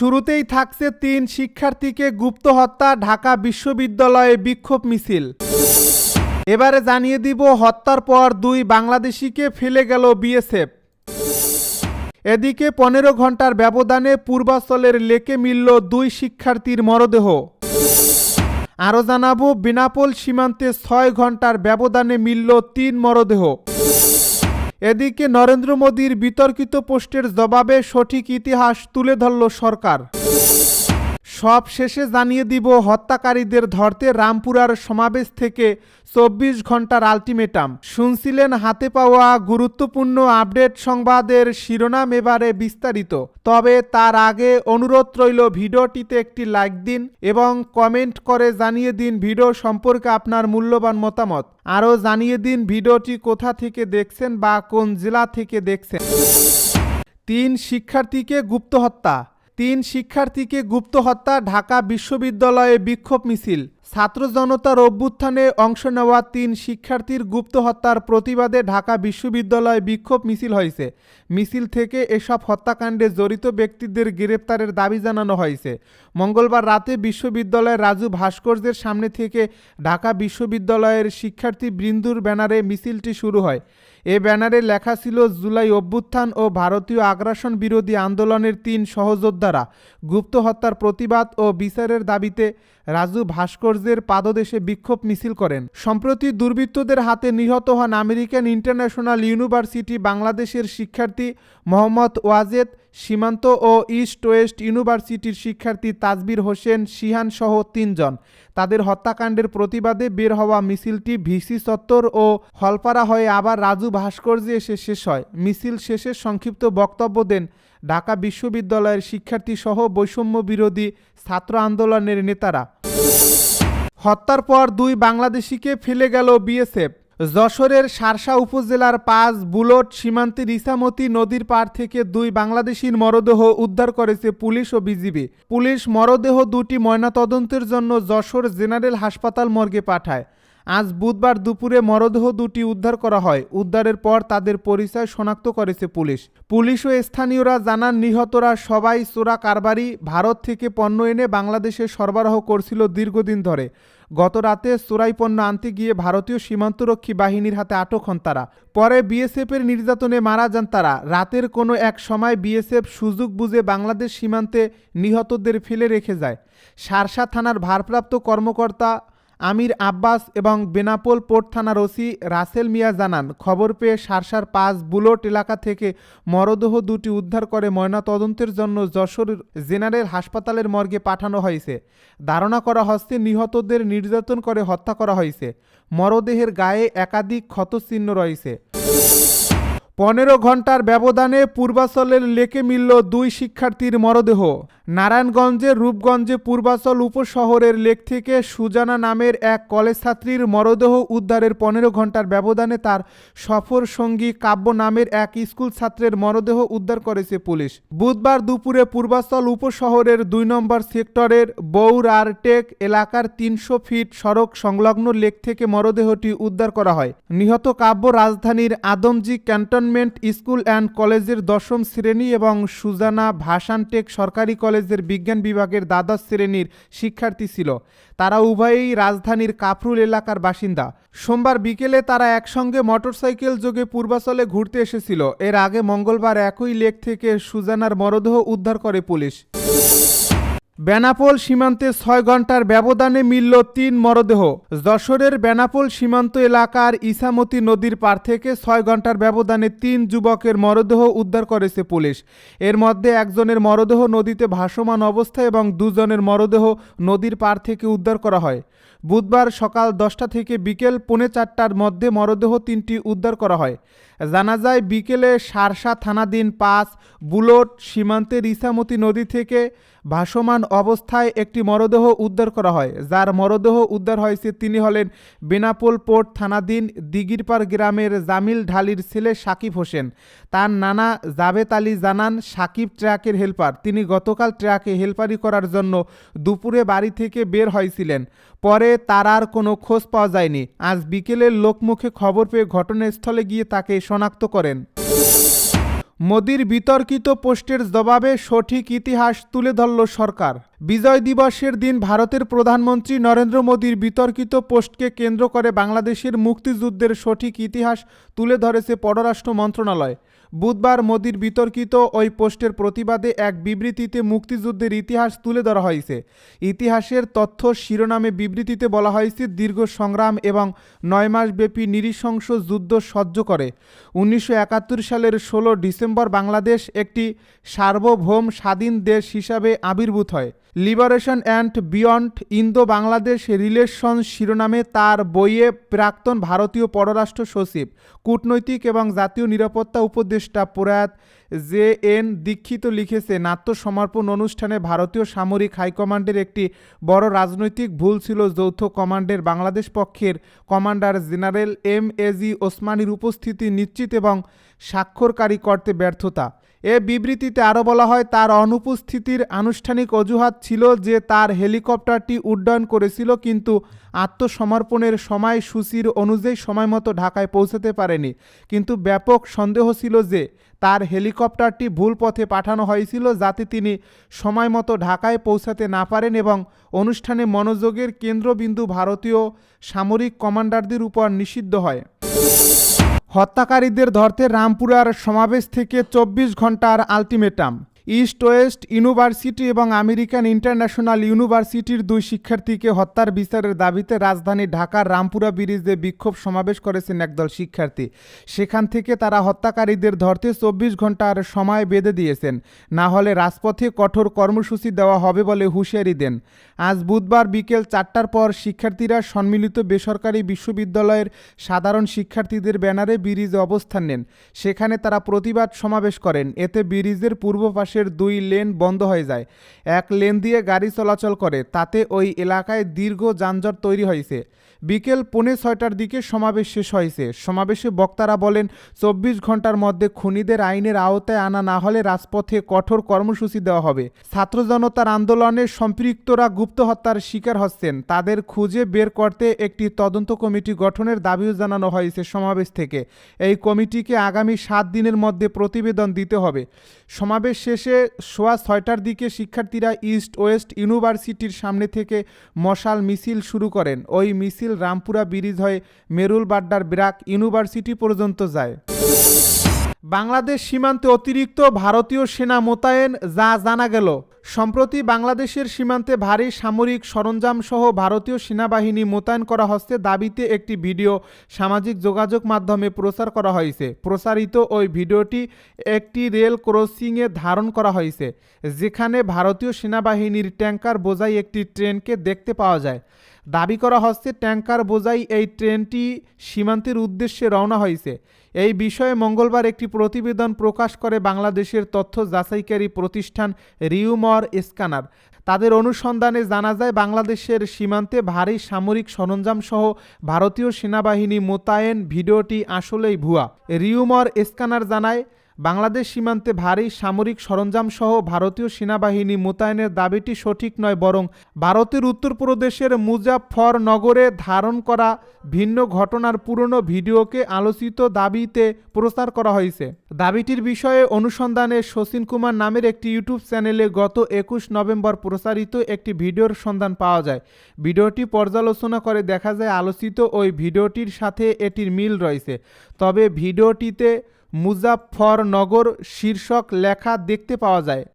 শুরুতেই থাকছে তিন শিক্ষার্থীকে গুপ্ত হত্যা, ঢাকা বিশ্ববিদ্যালয়ে বিক্ষোভ মিছিল। এবারে জানিয়ে দিব, হত্যার পর দুই বাংলাদেশিকে ফেলে গেল বিএসএফ। এদিকে পনেরো ঘণ্টার ব্যবধানে পূর্বাচলের লেকে মিলল দুই শিক্ষার্থীর মরদেহ। আরও জানাব, বিনাপোল সীমান্তে ছয় ঘণ্টার ব্যবধানে মিলল তিন মরদেহ। এদিকে নরেন্দ্র মোদীর বিতর্কিত পোস্টের জবাবে সঠিক ইতিহাস তুলে ধরল সরকার। সব শেষে জানিয়ে দিব, হত্যাকারীদের ধরতে রামপুরার সমাবেশ থেকে চব্বিশ ঘণ্টার আলটিমেটাম। শুনছিলেন হাতে পাওয়া গুরুত্বপূর্ণ আপডেট সংবাদের শিরোনাম এবারে বিস্তারিত। তবে তার আগে অনুরোধ রইল ভিডিওটিতে একটি লাইক দিন এবং কমেন্ট করে জানিয়ে দিন ভিডিও সম্পর্কে আপনার মূল্যবান মতামত। আরও জানিয়ে দিন ভিডিওটি কোথা থেকে দেখছেন বা কোন জেলা থেকে দেখছেন। তিন শিক্ষার্থীকে গুপ্ত হত্যা তিন শিক্ষার্থীকে গুপ্ত হত্যা ঢাকা বিশ্ববিদ্যালয়ে বিক্ষোভ মিছিল। ছাত্র জনতার অভ্যুত্থানে অংশ নেওয়া তিন শিক্ষার্থীর গুপ্ত হত্যার প্রতিবাদে ঢাকা বিশ্ববিদ্যালয়ে বিক্ষোভ মিছিল হয়েছে। মিছিল থেকে এসব হত্যাকাণ্ডে জড়িত ব্যক্তিদের গ্রেপ্তারের দাবি জানানো হয়েছে। মঙ্গলবার রাতে বিশ্ববিদ্যালয়ের রাজু ভাস্কর্যের সামনে থেকে ঢাকা বিশ্ববিদ্যালয়ের শিক্ষার্থী বৃন্দুর ব্যানারে মিছিলটি শুরু হয়। এ ব্যানারে লেখা ছিল, জুলাই অভ্যুত্থান ও ভারতীয় আগ্রাসন বিরোধী আন্দোলনের তিন সহযোদ্ধারা গুপ্ত হত্যার প্রতিবাদ ও বিচারের দাবিতে রাজু ভাস্কর্যের পাদদেশে বিক্ষোভ মিছিল করেন। সম্প্রতি দুর্বৃত্তদের হাতে নিহত হন আমেরিকান ইন্টারন্যাশনাল ইউনিভার্সিটি বাংলাদেশের শিক্ষার্থী মোহাম্মদ ওয়াজেদ, সীমান্ত ও ইস্ট ওয়েস্ট ইউনিভার্সিটির শিক্ষার্থী তাজবির হোসেন সিহান সহ তিনজন। তাদের হত্যাকাণ্ডের প্রতিবাদে বের হওয়া মিছিলটি ভিসি চত্বর ও হলপাড়া হয়ে আবার রাজু ভাস্কর্যে এসে শেষ হয়। মিছিল শেষে সংক্ষিপ্ত বক্তব্য দেন ঢাকা বিশ্ববিদ্যালয়ের শিক্ষার্থী সহ বৈষম্য বিরোধী ছাত্র আন্দোলনের নেতারা। হত্যার পর দুই বাংলাদেশিকে ফেলে গেল বিএসএফ। যশোরের সারসা উপজেলার পাঁচ বুলট সীমান্তে ইসামতি নদীর পার থেকে দুই বাংলাদেশির মরদেহ উদ্ধার করেছে পুলিশ ও বিজিবি। পুলিশ মরদেহ দুটি ময়নাতদন্তের জন্য যশোর জেনারেল হাসপাতাল মর্গে পাঠায়। আজ বুধবার দুপুরে মরদেহ দুটি উদ্ধার করা হয়। উদ্ধারের পর তাদের পরিচয় শনাক্ত করেছে পুলিশ। পুলিশ ও স্থানীয়রা জানান, নিহতরা সবাই চোরা কারবারি ভারত থেকে পণ্য এনে বাংলাদেশে সরবরাহ করছিল দীর্ঘদিন ধরে। গত রাতে চোরাই পণ্য আনতে গিয়ে ভারতীয় সীমান্তরক্ষী বাহিনীর হাতে আটক হন তারা। পরে বিএসএফের নির্যাতনে মারা যান তারা। রাতের কোনো এক সময় বিএসএফ সুযোগ বুঝে বাংলাদেশ সীমান্তে নিহতদের ফেলে রেখে যায়। সারসা থানার ভারপ্রাপ্ত কর্মকর্তা আমির আব্বাস এবং বেনাপোল পোর্ট থানার ওসি রাসেল মিয়া জানান, খবর পেয়ে সারসার পাঁচ বুলট এলাকা থেকে মরদেহ দুটি উদ্ধার করে ময়নাতদন্তের জন্য যশোর জেনারেল হাসপাতালের মর্গে পাঠানো হয়েছে। ধারণা করা হচ্ছে নিহতদের নির্যাতন করে হত্যা করা হয়েছে। মরদেহের গায়ে একাধিক ক্ষতচিহ্ন রয়েছে। পনেরো ঘণ্টার ব্যবধানে পূর্বাচলের লেকে মিলল দুই শিক্ষার্থীর মরদেহ। নারায়ণগঞ্জের রূপগঞ্জে পূর্বাচল উপশহরের লেক থেকে সুজানা নামের এক কলেজ ছাত্রীর মরদেহ উদ্ধারের পনেরো ঘণ্টার ব্যবধানে তার সফর সঙ্গী কাব্য নামের এক স্কুল ছাত্রের মরদেহ উদ্ধার করেছে পুলিশ। বুধবার দুপুরে পূর্বাচল উপশহরের দুই নম্বর সেক্টরের বৌর আরটেক এলাকার তিনশো ফিট সড়ক সংলগ্ন লেক থেকে মরদেহটি উদ্ধার করা হয়। নিহত কাব্য রাজধানীর আদমজি ক্যান্টনমেন্ট স্কুল অ্যান্ড কলেজের দশম শ্রেণি এবং সুজানা ভাসানটেক সরকারি কলেজের বিজ্ঞান বিভাগের দ্বাদশ শ্রেণির শিক্ষার্থী ছিল। তারা উভয়েই রাজধানীর কাফরুল এলাকার বাসিন্দা। সোমবার বিকেলে তারা একসঙ্গে মোটরসাইকেল যোগে পূর্বাচলে ঘুরতে এসেছিল। এর আগে মঙ্গলবার একই লেক থেকে সুজানার মরদেহ উদ্ধার করে পুলিশ। বেনাপোল সীমান্তে ছয় ঘণ্টার ব্যবধানে মিলল তিন মরদেহ। যশোরের বেনাপোল সীমান্ত এলাকার ইসামতি নদীর পার থেকে ছয় ঘণ্টার ব্যবধানে তিন যুবকের মরদেহ উদ্ধার করেছে পুলিশ। এর মধ্যে একজনের মরদেহ নদীতে ভাসমান অবস্থায় এবং দুজনের মরদেহ নদীর পার থেকে উদ্ধার করা হয়। বুধবার সকাল দশটা থেকে বিকেল পৌনে চারটার মধ্যে মরদেহ তিনটি উদ্ধার করা হয়। জানা যায়, বিকেলে সারসা থানাধীন পাঁচ বুলট সীমান্তের ইসামতি নদী থেকে ভাসমান অবস্থায় একটি মরদেহ উদ্ধার করা হয়। যার মরদেহ উদ্ধার হয়েছে তিনি হলেন বেনাপোল পোর্ট থানাধীন দিগিরপাড় গ্রামের জামিল ঢালির ছেলে সাকিব হোসেন। তার নানা জাবেদ আলী জানান, সাকিব ট্রাকের হেল্পার। তিনি গতকাল ট্রাকে হেল্পারি করার জন্য দুপুরে বাড়ি থেকে বের হয়েছিলেন। পরে তার আর কোনো খোঁজ পাওয়া যায়নি। আজ বিকেলে লোকমুখে খবর পেয়ে ঘটনাস্থলে গিয়ে তাকে শনাক্ত করেন। মোদির বিতর্কিত পোস্টের জবাবে সঠিক ইতিহাস তুলে ধরল সরকার। বিজয় দিবসের দিন ভারতের প্রধানমন্ত্রী নরেন্দ্র মোদীর বিতর্কিত পোস্টকে কেন্দ্র করে বাংলাদেশের মুক্তিযুদ্ধের সঠিক ইতিহাস তুলে ধরেছে পররাষ্ট্র মন্ত্রণালয়। বুধবার মোদীর বিতর্কিত ওই পোস্টের প্রতিবাদে এক বিবৃতিতে মুক্তিযুদ্ধের ইতিহাস তুলে ধরা হয়েছে। ইতিহাসের তথ্য শিরোনামে বিবৃতিতে বলা হয়েছে, দীর্ঘ সংগ্রাম এবং নয় মাসব্যাপী নৃশংস যুদ্ধ সহ্য করে। উনিশশো একাত্তর সালের ষোলো ডিসেম্বর বাংলাদেশ একটি সার্বভৌম স্বাধীন দেশ হিসাবে আবির্ভূত হয়। Liberation and beyond Indo Bangladesh relation শিরোনামে তার বইয়ে প্রাক্তন ভারতীয় পররাষ্ট্র সচিব, কূটনৈতিক এবং জাতীয় নিরাপত্তা উপদেষ্টা প্রয়াত জে এন দীক্ষিত লিখেছেন আত্মসমর্পণ অনুষ্ঠানে ভারতীয় সামরিক হাইকমান্ডের একটি বড় রাজনৈতিক ভুল ছিল, যৌথ কমান্ডের বাংলাদেশ পক্ষের কমান্ডার জেনারেল এম এজি ওসমানির উপস্থিতি নিশ্চিত এবং স্বাক্ষরকারী করতে ব্যর্থতা। এ বিবৃতিতে আরও বলা হয়, তার অনুপস্থিতির আনুষ্ঠানিক অজুহাত ছিল যে তার হেলিকপ্টারটি উড্ডয়ন করেছিল, কিন্তু আত্মসমর্পণের সময়সূচির অনুযায়ী সময়মতো ঢাকায় পৌঁছাতে পারেনি। কিন্তু ব্যাপক সন্দেহ ছিল যে তার হেলিকপ্টারটি ভুল পথে পাঠানো হয়েছিল যাতে তিনি সময় মতো ঢাকায় পৌঁছাতে না পারেন এবং অনুষ্ঠানে মনোযোগের কেন্দ্রবিন্দু ভারতীয় সামরিক কমান্ডারদের উপর নিষিদ্ধ হয়। হত্যাকারীদের ধরতে রামপুরার সমাবেশ থেকে চব্বিশ ঘণ্টার আলটিমেটাম। ইস্ট ওয়েস্ট ইউনিভার্সিটি এবং আমেরিকান ইন্টারন্যাশনাল ইউনিভার্সিটির দুই শিক্ষার্থীকে হত্যার বিচারের দাবিতে রাজধানী ঢাকার রামপুরা ব্রিজে বিক্ষোভ সমাবেশ করেছেন একদল শিক্ষার্থী। সেখান থেকে তারা হত্যাকারীদের ধরতে চব্বিশ ঘণ্টার সময় বেঁধে দিয়েছেন। না হলে রাজপথে কঠোর কর্মসূচি দেওয়া হবে বলে হুঁশিয়ারি দেন। আজ বুধবার বিকেল চারটার পর শিক্ষার্থীরা সম্মিলিত বেসরকারি বিশ্ববিদ্যালয়ের সাধারণ শিক্ষার্থীদের ব্যানারে ব্রিজে অবস্থান নেন। সেখানে তারা প্রতিবাদ সমাবেশ করেন। এতে ব্রিজের পূর্ব পাশের দুই লেন বন্ধ হয়ে যায়। এক লেন দিয়ে গাড়ি চলাচল করে, তাতে ওই এলাকায় দীর্ঘ যানজট তৈরি হয়েছে। বিকেল পৌনে ছয়টার দিকে সমাবেশ শেষ হয়েছে। সমাবেশে বক্তারা বলেন, চব্বিশ ঘণ্টার মধ্যে খুনিদের আইনের আওতায় আনা না হলে রাজপথে কঠোর কর্মসূচি দেওয়া হবে। ছাত্র জনতার আন্দোলনে সম্পৃক্তরা গুপ্ত হত্যার শিকার হচ্ছেন। তাদের খুঁজে বের করতে একটি তদন্ত কমিটি গঠনের দাবিও জানানো হয়েছে সমাবেশ থেকে। এই কমিটিকে আগামী সাত দিনের মধ্যে প্রতিবেদন দিতে হবে। সমাবেশ শেষে সোয়া ছয়টার দিকে শিক্ষার্থীরা ইস্ট ওয়েস্ট ইউনিভার্সিটির সামনে থেকে মশাল মিছিল শুরু করেন। ওই মিছিল রামপুরা ব্রিজ হয়ে মেরুল বাড্ডার ব্রাক ইউনিভার্সিটি পর্যন্ত যায়। বাংলাদেশ সীমান্তে অতিরিক্ত ভারতীয় সেনা মোতায়েন, যা জানা গেল। সম্প্রতি বাংলাদেশের সীমান্তে ভারী সামরিক সরঞ্জাম সহ ভারতীয় সেনাবাহিনী মোতায়েন করা হচ্ছে দাবিতে একটি ভিডিও সামাজিক যোগাযোগ মাধ্যমে প্রচার করা হয়েছে। প্রচারিত ওই ভিডিওটি একটি রেল ক্রসিংয়ে ধারণ করা হয়েছে, যেখানে ভারতীয় সেনাবাহিনীর ট্যাঙ্কার বোঝাই একটি ট্রেনকে দেখতে পাওয়া যায়। দাবি করা হচ্ছে ট্যাঙ্কার বোঝাই এই ট্রেনটি সীমান্তের উদ্দেশ্যে রওনা হয়েছে। এই বিষয়ে মঙ্গলবার একটি প্রতিবেদন প্রকাশ করে বাংলাদেশের তথ্য যাচাইকারী প্রতিষ্ঠান রিউমর স্ক্যানার। তাদের অনুসন্ধানে জানা যায়, বাংলাদেশের সীমান্তে ভারী সামরিক সরঞ্জাম সহ ভারতীয় সেনাবাহিনী মোতায়েন ভিডিওটি আসলেই ভুয়া। রিউমর স্ক্যানার জানায় বাংলাদেশ সীমান্তে ভারী সামরিক সরঞ্জাম সহ ভারতীয় সেনাবাহিনী মোতায়েনের দাবিটি সঠিক নয়, বরং ভারতের উত্তরপ্রদেশের মুজাফরনগরে ধারণ করা ভিন্ন ঘটনার পুরনো ভিডিওকে আলোচিত দাবিতে প্রচার করা হয়েছে। দাবিটির বিষয়ে অনুসন্ধানে শচীন কুমার নামের একটি ইউটিউব চ্যানেলে গত একুশ নভেম্বর প্রচারিত একটি ভিডিওর সন্ধান পাওয়া যায়। ভিডিওটি পর্যালোচনা করে দেখা যায়, আলোচিত ওই ভিডিওটির সাথে এটির মিল রয়েছে। তবে ভিডিওটিতে মুজাফফরনগর শীর্ষক লেখা দেখতে পাওয়া যায়।